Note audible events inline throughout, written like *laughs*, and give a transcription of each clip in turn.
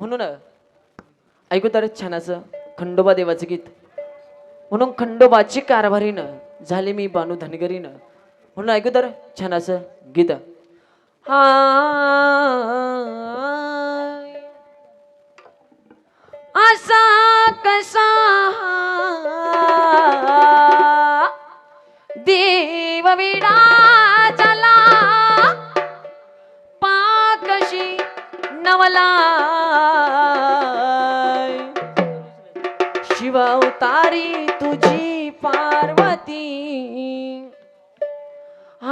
म्हणून ऐकू तर छान असं खंडोबा देवाचं गीत. म्हणून खंडोबाची कारभारीनं झाले मी बानू धनगरीनं. म्हणून ऐकू तर छान असं गीत. हा असा कसा देव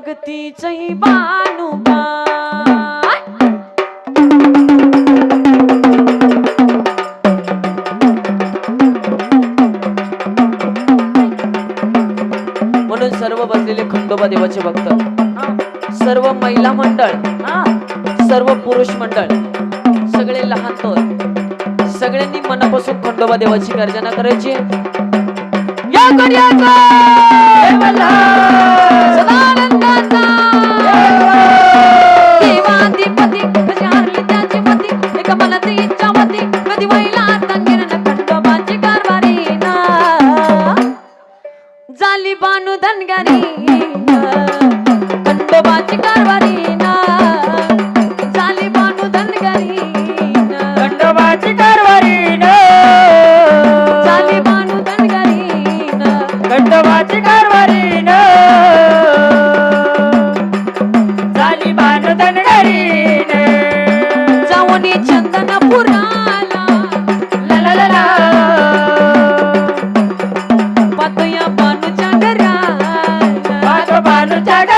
अगतीचही बानुबा म्हणून सर्व बसलेले खंडोबा देवाचे भक्त. सर्व महिला मंडळ. सर्व पुरुष मंडळ. सगळे लहान थोर सगळ्यांनी मनापासून खंडोबा देवाची गर्जना करायची. या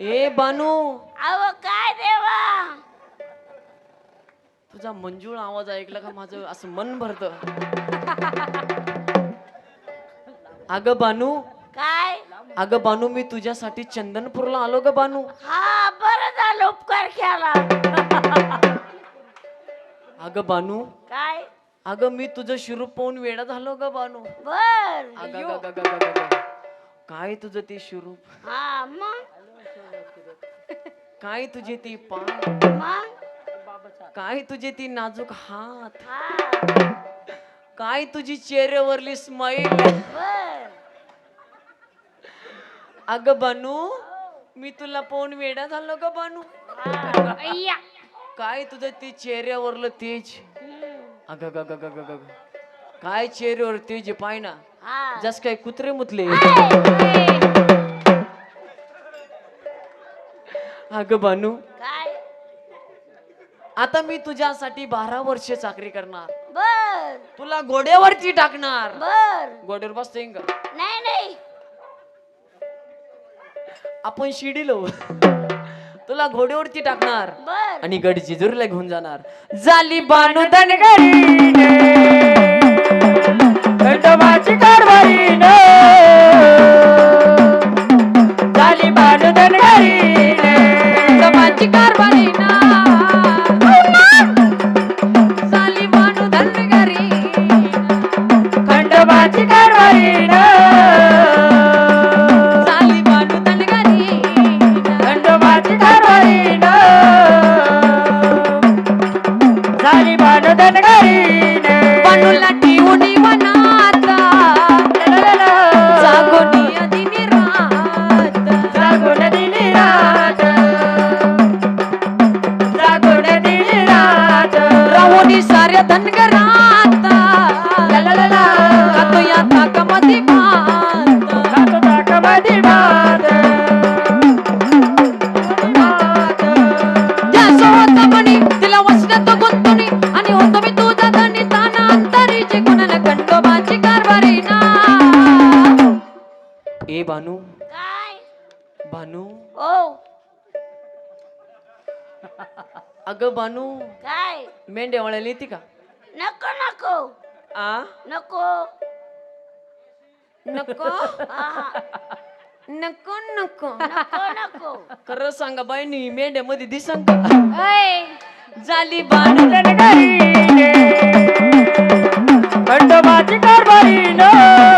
ए बानू. अहो काय देवा? तुझा मंजूळ आवाज ऐकला का माझं असं मन भरत? *laughs* अगं बानू. काय? अगं बानू मी तुझ्यासाठी चंदनपूरला आलो ग बानू. हा बरं झालं उपकार केला. *laughs* अगं बानू. काय? अगं मी तुझं शिरूप पाहून वेडा झालो ग बानू. बर. अगं, अगं, अगं, अगं, अगं, अगं. काय तुझं ते शिरूप? हा मग? काय तुझे ती पाय काय तुझे ती नाजूक हात? काय तुझी चेहऱ्यावरली स्माईल अगं बानू मी तुला पाहून वेडा झालो ग बानू. काय तुझं ते चेहऱ्यावरलं तेज. अगं ग ग ग ग. काय चेहऱ्यावर तेज पाय ना? जस काय कुत्रे मुतले. अगं बानू काय? आता मी तुझ्यासाठी बारा वर्ष चाकरी करणार. बर. तुला घोड्यावरती टाकणार. बर. घोड्यावर बसते का नाही नाही. आपण शिडी लावू. तुला घोड्यावरती टाकणार. बर. आणि गड जिजुरीला घेऊन जाणार. झाली बानू कारभारी खंडोबाची कारभारी ना. झाली भानू। ओ। अगं भानू। काय? मेंढ्या वळायला येते का? नको नको. आ? नको. नको. हा, नको नको. नको नको. खरं सांगा बाईनी मेंढ्यामध्ये दिसन का? ऐ, झाली भानू खंडोबाची कारभारीन झाली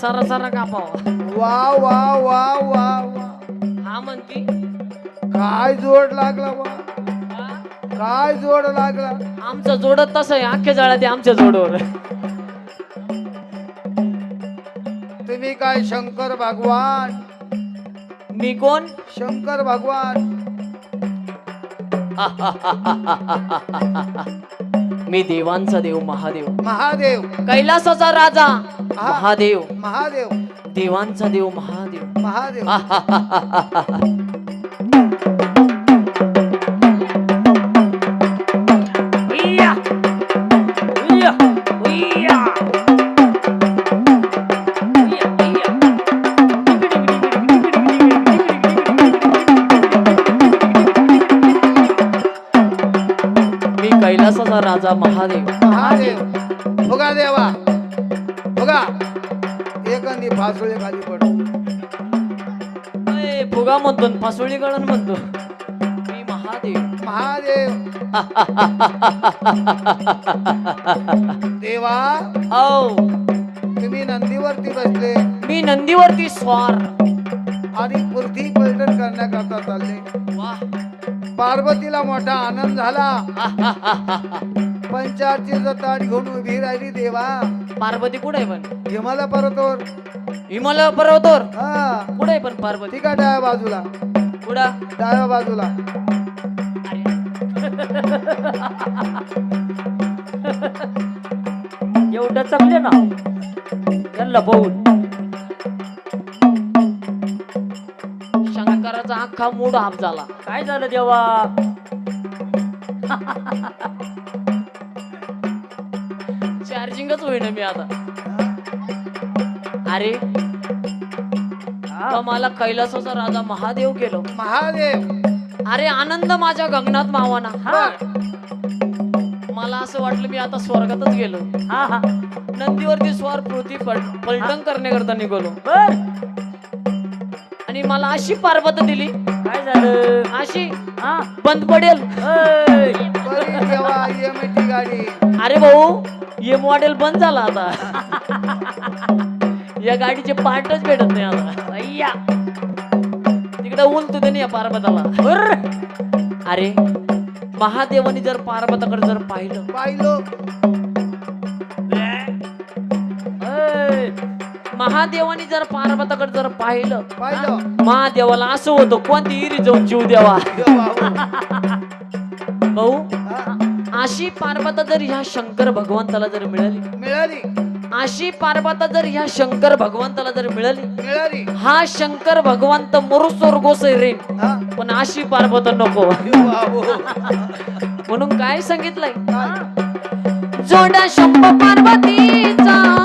सरा सरा कापावा. वा वा वा वा वा. हा म्हणती. काय जोड लागला वा काय जोड लागला आमचं जोडत तसं आहे अख्ख्या जाळ्या ते आमच्या जोडवर तुम्ही काय शंकर भगवान मी कोण शंकर भगवान मी देवांचा देव महादेव महादेव कैलासाचा राजा महादेव महादेव देवांचा देव महादेव महादेव राजा महादेव. महादेव. फुगा देवा. फुगा एखादी फासुळे खाली पडू. फुगा म्हणतो फासोळी गळण म्हणतो. मी महादेव. महादेव. देवा. औ. तुम्ही नंदीवरती बसले. मी नंदीवरती स्वार. आणि पृथ्वी पलटण करण्याकरता चालले. वाह. पार्वतीला मोठा आनंद झाला. *laughs* पंचारची ताट घेऊन उभी राहिली देवा. पार्वती कुठे पण? हिमालय पर्वतावर. हिमालय पर्वतवर? हा. कुठे पण पार्वती? ठीक आहे डाव्या बाजूला? कुठा? डाव्या बाजूला. एवढं चांगले ना त्यांना पाहून शंकराचा अख्खा मूड हाफ झाला. काय झालं देवा? होईना मी आता. अरे. हा, मला कैलासाचा राजा महादेव केलो. महादेव. अरे आनंद माझ्या गगनात मावाना. हा, मला असं वाटलं मी आता स्वर्गातच गेलो. हा, हा. नंदीवरती स्वार पृथ्वी पल- पलटण करण्याकरता निघालो. बर. आणि मला अशी पार्वत दिली. काय झालं? अशी हा. बंद पडेल. ऐ, बरी देवा ये मिठी गाडी. अरे भाऊ ये मॉडेल बंद झाला आता. या गाडीचे पार्टच भेटत नाही आता. अय्या. तिकडे उलतो त्याने या पार्वताला. उर्र. अरे महादेवानी जर पार्वताकडे जर पाहिलं पाहिलो. महादेवानी जर पार्वताकडे जर पाहिलं पाहिलं. महादेवाला असं होतं कोणती इरी जाऊन जीव द्यावा देवा हो. भाऊ अशी पार्वता जर ह्या शंकर भगवंताला जर मिळाली मिळाली. अशी पार्वता जर ह्या शंकर भगवंताला जर मिळाली मिळाली. हा शंकर भगवंत मरुसोर गोसई रे. हा, पण अशी पार्वता नको. हो. म्हणून काय सांगितलंय? जोडा शंभ पार्वतीचा.